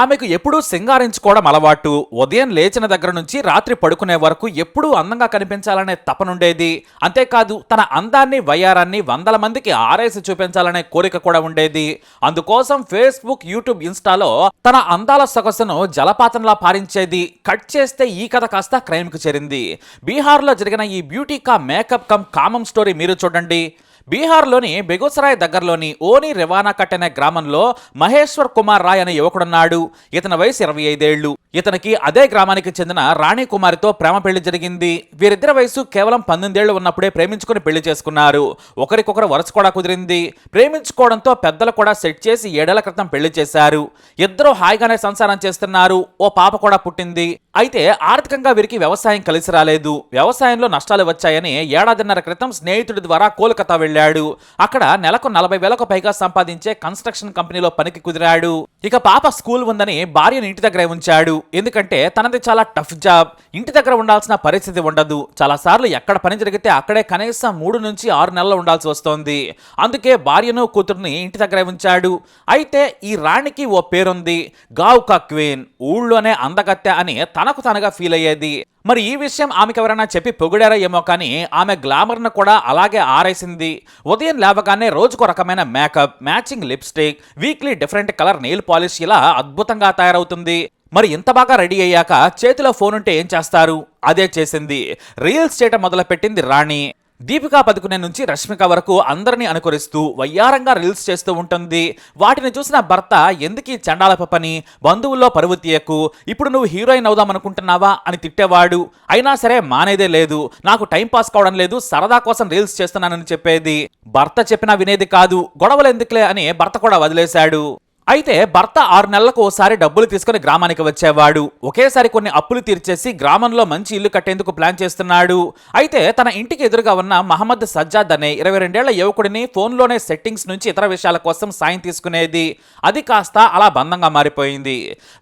ఆమెకు ఎప్పుడూ సింగారించుకోవడం అలవాటు. ఉదయం లేచిన దగ్గర నుంచి రాత్రి పడుకునే వరకు ఎప్పుడూ అందంగా కనిపించాలనే తపనుండేది అంతేకాదు తన అందాన్ని వయ్యారాన్ని వందల మందికి ఆరేసి చూపించాలనే కోరిక కూడా ఉండేది. అందుకోసం ఫేస్బుక్ యూట్యూబ్ ఇన్స్టాలో తన అందాల సొగసును జలపాతంలా పారించేది. కట్ చేస్తే ఈ కథ కాస్త క్రైమ్కు చేరింది. బీహార్లో జరిగిన ఈ బ్యూటీ కా మేకప్ కమ్ కామం స్టోరీ మీరు చూడండి. బీహార్లోని బెగుసరాయ్ దగ్గరలోని ఓని రివానా కట్ అనే గ్రామంలో మహేశ్వర్ కుమార్ రాయ్ అనే యువకుడున్నాడు. ఇతని వయసు ఇరవై ఐదేళ్ళు ఇతనికి అదే గ్రామానికి చెందిన రాణి కుమారితో ప్రేమ పెళ్ళి జరిగింది. వీరిద్దరి వయసు కేవలం పన్నెండేళ్ళు ఉన్నప్పుడే ప్రేమించుకుని పెళ్ళి చేసుకున్నారు. ఒకరికొకరు వరుస కూడా కుదిరింది. ప్రేమించుకోవడంతో పెద్దలు కూడా సెట్ చేసి ఏడేళ్ళ క్రితం పెళ్ళి చేశారు. ఇద్దరు హాయిగానే సంసారం చేస్తున్నారు. ఓ పాప కూడా పుట్టింది. అయితే ఆర్థికంగా వీరికి వ్యవసాయం కలిసి రాలేదు. వ్యవసాయంలో నష్టాలు వచ్చాయని ఏడాదిన్నర క్రితం స్నేహితుడి ద్వారా కోల్కతా వెళ్ళాడు. అక్కడ నెలకు నలభై వేలకు పైగా సంపాదించే కన్స్ట్రక్షన్ కంపెనీలో పనికి కుదిరాడు. ఇక పాప స్కూల్ ఉందని భార్యను ఇంటి దగ్గరే ఉంచాడు. ఎందుకంటే తనది చాలా టఫ్ జాబ్. ఇంటి దగ్గర ఉండాల్సిన పరిస్థితి ఉండదు. చాలా సార్లు ఎక్కడ పని జరిగితే అక్కడే కనీసం మూడు నుంచి ఆరు నెలలు ఉండాల్సి వస్తోంది. అందుకే భార్యను కూతుర్ని ఇంటి దగ్గరే ఉంచాడు. అయితే ఈ రాణికి ఓ పేరుంది. గావ్ కా క్వీన్. ఊళ్ళోనే అందగత్తె అని తనకు తనగా ఫీల్ అయ్యేది. మరి ఈ విషయం ఆమెకు ఎవరైనా చెప్పి పొగిడారా ఏమో కానీ ఆమె గ్లామర్ను కూడా అలాగే ఆరేసింది. ఉదయం లేవగానే రోజుకు రకమైన makeup matching lipstick weekly different colour nail polish ఇలా అద్భుతంగా తయారవుతుంది. మరి ఇంత బాగా రెడీ అయ్యాక చేతిలో ఫోన్ ఉంటే ఏం చేస్తారు? అదే చేసింది. రీల్స్ చేయటం మొదలుపెట్టింది రాణి. దీపికా పదుకునే నుంచి రష్మిక వరకు అందరినీ అనుకరిస్తూ వయ్యారంగా రీల్స్ చేస్తూ ఉంటుంది. వాటిని చూసిన భర్త ఎందుకీ చండాలప పని? బంధువుల్లో పరువు తీయకు. ఇప్పుడు నువ్వు హీరోయిన్ అవుదాం అనుకుంటున్నావా? అని తిట్టేవాడు. అయినా సరే మానేదే లేదు. నాకు టైం పాస్ కావడం లేదు. సరదా కోసం రీల్స్ చేస్తున్నానని చెప్పేది. భర్త చెప్పినా వినేది కాదు. గొడవలు ఎందుకులే అని భర్త కూడా వదిలేశాడు. అయితే భర్త ఆరు నెలలకు ఓసారి డబ్బులు తీసుకుని గ్రామానికి వచ్చేవాడు. ఒకేసారి కొన్ని అప్పులు తీర్చేసి గ్రామంలో మంచి ఇల్లు కట్టేందుకు ప్లాన్ చేస్తున్నాడు. అయితే తన ఇంటికి ఎదురుగా ఉన్న మహమ్మద్ సజ్జాద్ అనే ఇరవై రెండేళ్ళ యువకుడిని ఫోన్లోనే సెట్టింగ్స్ నుంచి ఇతర విషయాల కోసం సాయం తీసుకునేది. అది కాస్త అలా బంధంగా మారిపోయింది.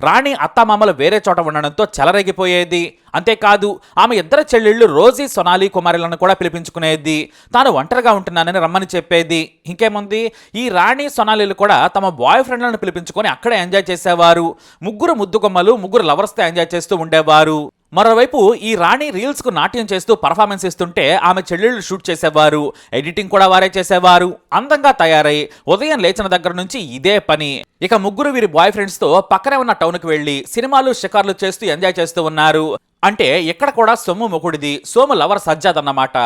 రాణి అత్తామామలు వేరే చోట ఉండడంతో చెలరేగిపోయేది. అంతేకాదు ఆమె ఇద్దరు చెల్లెళ్ళు రోజీ సొనాలి కుమారులను కూడా పిలిపించుకునేది. తాను ఒంటరిగా ఉంటున్నానని రమ్మని చెప్పేది. ఇంకేముంది? ఈ రాణి సొనాలిలు కూడా తమ బాయ్ ఫ్రెండ్లను పిలిపించుకొని అక్కడే ఎంజాయ్ చేసేవారు. ముగ్గురు ముద్దుగొమ్మలు ముగ్గురు లవర్స్తో ఎంజాయ్ చేస్తూ ఉండేవారు. మరోవైపు ఈ రాణి రీల్స్కు నాట్యం చేస్తూ పర్ఫార్మెన్స్ ఇస్తుంటే ఆమె చెల్లెళ్ళు షూట్ చేసేవారు. ఎడిటింగ్ కూడా వారే చేసేవారు. అందంగా తయారై ఉదయం లేచిన దగ్గర నుంచి ఇదే పని. ఇక ముగ్గురు వీరి బాయ్ ఫ్రెండ్స్తో పక్కనే ఉన్న టౌన్కి వెళ్ళి సినిమాలు షికార్లు చేస్తూ ఎంజాయ్ చేస్తూ ఉన్నారు. అంటే ఇక్కడ కూడా సొమ్ము మొకుడిది సోము లవర్ సజ్జాద్ అన్నమాట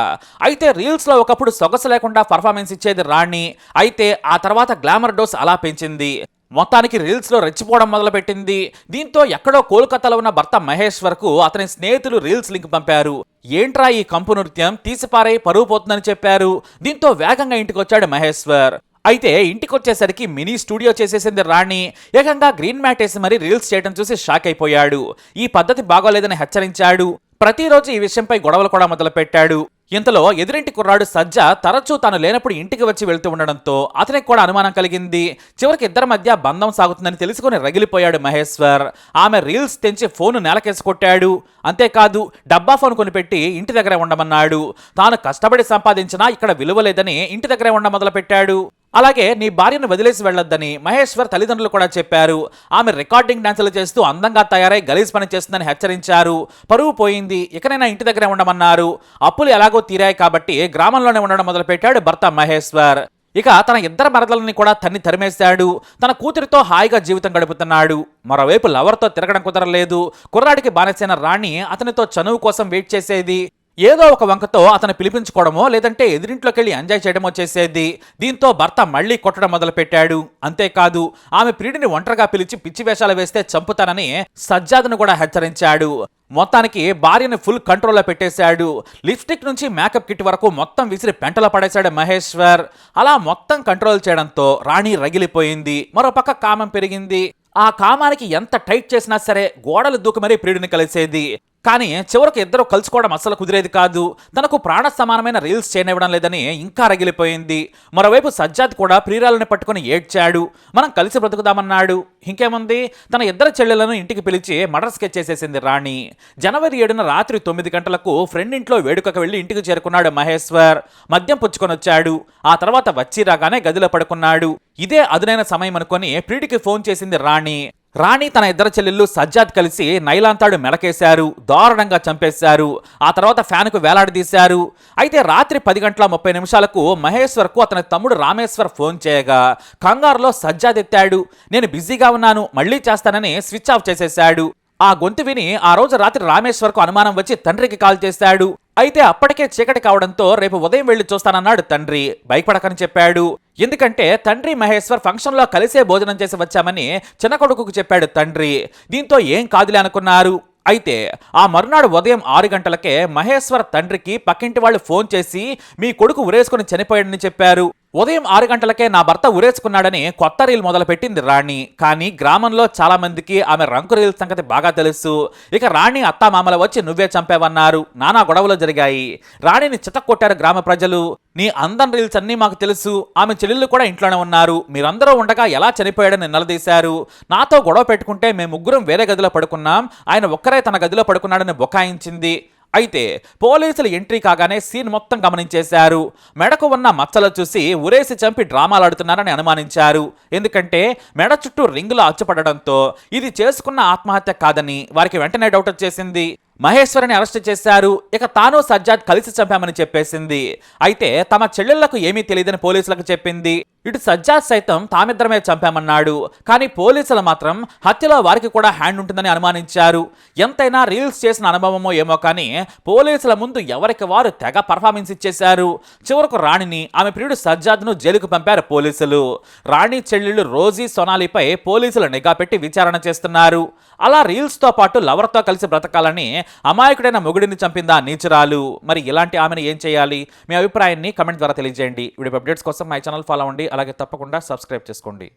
అయితే రీల్స్లో ఒకప్పుడు సొగసు లేకుండా పర్ఫార్మెన్స్ ఇచ్చేది రాణి. అయితే ఆ తర్వాత గ్లామర్ డోస్ అలా పెంచింది. మొత్తానికి రీల్స్లో రెచ్చిపోవడం మొదలుపెట్టింది. దీంతో ఎక్కడో కోల్కతాలో ఉన్న భర్త మహేష్ వరకు అతని స్నేహితులు రీల్స్ లింక్ పంపారు. ఏంట్రా ఈ కంపు నృత్యం? తీసిపారై పరువు పోతుందని చెప్పారు. దీంతో వేగంగా ఇంటికి వచ్చాడు మహేశ్వర్. అయితే ఇంటికి వచ్చేసరికి మినీ స్టూడియో చేసేసింది రాణి. ఏకంగా గ్రీన్ మ్యాట్ వేసి మరీ రీల్స్ చేయడం చూసి షాక్ అయిపోయాడు. ఈ పద్ధతి బాగోలేదని హెచ్చరించాడు. ప్రతిరోజు ఈ విషయంపై గొడవలు కూడా మొదలుపెట్టాడు. ఇంతలో ఎదురింటి కుర్రాడు సజ్జ తరచూ తాను లేనప్పుడు ఇంటికి వచ్చి వెళ్తూ ఉండడంతో అతనికి కూడా అనుమానం కలిగింది. చివరికి ఇద్దరి మధ్య బంధం సాగుతుందని తెలుసుకుని రగిలిపోయాడు మహేశ్వర్. ఆమె రీల్స్ తెంచి ఫోను నేలకేసి కొట్టాడు. అంతేకాదు డబ్బా ఫోన్ కొనిపెట్టి ఇంటి దగ్గరే ఉండమన్నాడు. తాను కష్టపడి సంపాదించినా ఇక్కడ విలువలేదని ఇంటి దగ్గరే ఉండ మొదలుపెట్టాడు. అలాగే నీ భార్యను వదిలేసి వెళ్ళొద్దని మహేశ్వర్ తల్లిదండ్రులు కూడా చెప్పారు. ఆమె రికార్డింగ్ డాన్సులు చేస్తూ అందంగా తయారై గలీజ్ పని చేస్తుందని హెచ్చరించారు. పరువు పోయింది. ఇకనైనా ఇంటి దగ్గరే ఉండమన్నారు. అప్పులు ఎలాగో తీరాయి కాబట్టి గ్రామంలోనే ఉండడం మొదలుపెట్టాడు భర్త మహేశ్వర్. ఇక తన ఇద్దరు మరదలని కూడా తన్ని తరిమేశాడు. తన కూతురితో హాయిగా జీవితం గడుపుతున్నాడు. మరోవైపు లవర్తో తిరగడం కుదరలేదు. కుర్రాడికి బానిసైన రాణి అతనితో చనువు కోసం వెయిట్ చేసేది. ఏదో ఒక వంకతో అతను పిలిపించుకోవడమో లేదంటే ఎదిరింట్లోకి వెళ్ళి ఎంజాయ్ చేయడమో చేసేది. దీంతో భర్త మళ్ళీ కొట్టడం మొదలుపెట్టాడు. అంతేకాదు ఆమె ప్రియుడిని ఒంటరిగా పిలిచి పిచ్చి వేషాలు వేస్తే చంపుతానని సజ్జాద్ను కూడా హెచ్చరించాడు. మొత్తానికి భార్యను ఫుల్ కంట్రోల్లో పెట్టేశాడు. లిప్స్టిక్ నుంచి మేకప్ కిట్ వరకు మొత్తం విసిరి పెంటలో పడేశాడు మహేశ్వర్. అలా మొత్తం కంట్రోల్ చేయడంతో రాణి రగిలిపోయింది. మరోపక్క కామం పెరిగింది. ఆ కామానికి ఎంత టైట్ చేసినా సరే గోడలు దూకి మరీ ప్రియుడిని కలిసేది. కానీ చివరకు ఇద్దరు కలుసుకోవడం అస్సలు కుదిరేది కాదు. తనకు ప్రాణ సమానమైన రీల్స్ చేయనివ్వడం లేదని ఇంకా రగిలిపోయింది. మరోవైపు సజ్జాద్ కూడా ప్రియురాలని పట్టుకుని ఏడ్చాడు. మనం కలిసి బ్రతుకుదామన్నాడు. ఇంకేముంది? తన ఇద్దరు చెల్లెలను ఇంటికి పిలిచి మర్డర్ స్కెచ్ చేసేసింది రాణి. జనవరి ఏడున రాత్రి తొమ్మిది గంటలకు ఫ్రెండ్ ఇంట్లో వేడుకకు వెళ్ళి ఇంటికి చేరుకున్నాడు మహేశ్వర్. మద్యం పుచ్చుకొని వచ్చాడు. ఆ తర్వాత వచ్చి రాగానే గదిలో పడుకున్నాడు. ఇదే అదునైన సమయం అనుకొని ప్రియుడికి ఫోన్ చేసింది రాణి. రాణి తన ఇద్దరు చెల్లెళ్ళు సజ్జాద్ కలిసి నైలాంతాడు మెలకేశారు దారుణంగా చంపేశారు. ఆ తర్వాత ఫ్యాన్కు వేలాడదీశారు అయితే రాత్రి పది గంటల ముప్పై నిమిషాలకు మహేశ్వర్కు అతని తమ్ముడు రామేశ్వర్ ఫోన్ చేయగా కంగారులో సజ్జాద్ ఎత్తాడు. నేను బిజీగా ఉన్నాను. మళ్ళీ చేస్తానని స్విచ్ ఆఫ్ చేసేశాడు. ఆ గొంతు విని ఆ రోజు రాత్రి రామేశ్వర్కు అనుమానం వచ్చి తండ్రికి కాల్ చేశాడు. అయితే అప్పటికే చీకటి కావడంతో రేపు ఉదయం వెళ్ళి చూస్తానన్నాడు తండ్రి. భయపడకని చెప్పాడు. ఎందుకంటే తండ్రి మహేశ్వర్ ఫంక్షన్లో కలిసే భోజనం చేసి వచ్చామని చిన్న కొడుకుకు చెప్పాడు తండ్రి. దీంతో ఏం కాదులే అనుకున్నారు. అయితే ఆ మరునాడు ఉదయం ఆరు గంటలకే మహేశ్వర్ తండ్రికి పక్కింటి వాళ్ళు ఫోన్ చేసి మీ కొడుకు ఉరేసుకుని చనిపోయాడని చెప్పారు. ఉదయం ఆరు గంటలకే నా భర్త ఉరేసుకున్నాడని కొత్త రీల్ మొదలుపెట్టింది రాణి. కానీ గ్రామంలో చాలా మందికి ఆమె రంకు రీల్ సంగతి బాగా తెలుసు. ఇక రాణి అత్తామామల వచ్చి నువ్వే చంపావన్నారు. నానా గొడవలు జరిగాయి. రాణిని చితక్కొట్టారు గ్రామ ప్రజలు. నీ అందం రీల్స్ అన్నీ మాకు తెలుసు. ఆమె చెల్లెళ్ళు కూడా ఇంట్లోనే ఉన్నారు. మీరందరూ ఉండగా ఎలా చనిపోయాడని నిలదీశారు. నాతో గొడవ పెట్టుకుంటే మేము ముగ్గురం వేరే గదిలో పడుకున్నాం. ఆయన ఒక్కరే తన గదిలో పడుకున్నాడని బొకాయించింది. అయితే పోలీసులు ఎంట్రీ కాగానే సీన్ మొత్తం గమనించేశారు. మెడకు ఉన్న మచ్చలు చూసి ఉరేసి చంపి డ్రామాలాడుతున్నారని అనుమానించారు. ఎందుకంటే మెడ చుట్టూ రింగులు అచ్చుపడడంతో ఇది చేసుకున్న ఆత్మహత్య కాదని వారికి వెంటనే డౌట్ వచ్చేసింది. మహేశ్వరిని అరెస్ట్ చేశారు. ఇక తాను సజ్జాద్ కలిసి చంపామని చెప్పేసింది. అయితే తమ చెల్లెళ్ళకు ఏమీ తెలియదని పోలీసులకు చెప్పింది. ఇటు సజ్జాద్ సైతం తామిద్దరమే చంపామన్నాడు. కానీ పోలీసులు మాత్రం హత్యలో వారికి కూడా హ్యాండ్ ఉంటుందని అనుమానించారు. ఎంతైనా రీల్స్ చేసిన అనుభవమో ఏమో కానీ పోలీసుల ముందు ఎవరికి వారు తెగ పర్ఫార్మెన్స్ ఇచ్చేశారు. చివరకు రాణిని ఆమె ప్రియుడు సజ్జాద్ను జైలుకు పంపారు పోలీసులు. రాణి చెల్లెళ్ళు రోజీ సొనాలిపై పోలీసులు నిఘా పెట్టి విచారణ చేస్తున్నారు. అలా రీల్స్తో పాటు లవర్తో కలిసి బ్రతకాలని అమాయకుడైన మొగుడిని చంపిందా నీచురాలు. మరి ఇలాంటి ఆమెను ఏం చేయాలి? మీ అభిప్రాయాన్ని కమెంట్ ద్వారా తెలియజేయండి. వీడియో అప్డేట్స్ కోసం మై ఛానల్ ఫాలో అవ్వండి. అలాగే తప్పకుండా సబ్స్క్రైబ్ చేసుకోండి.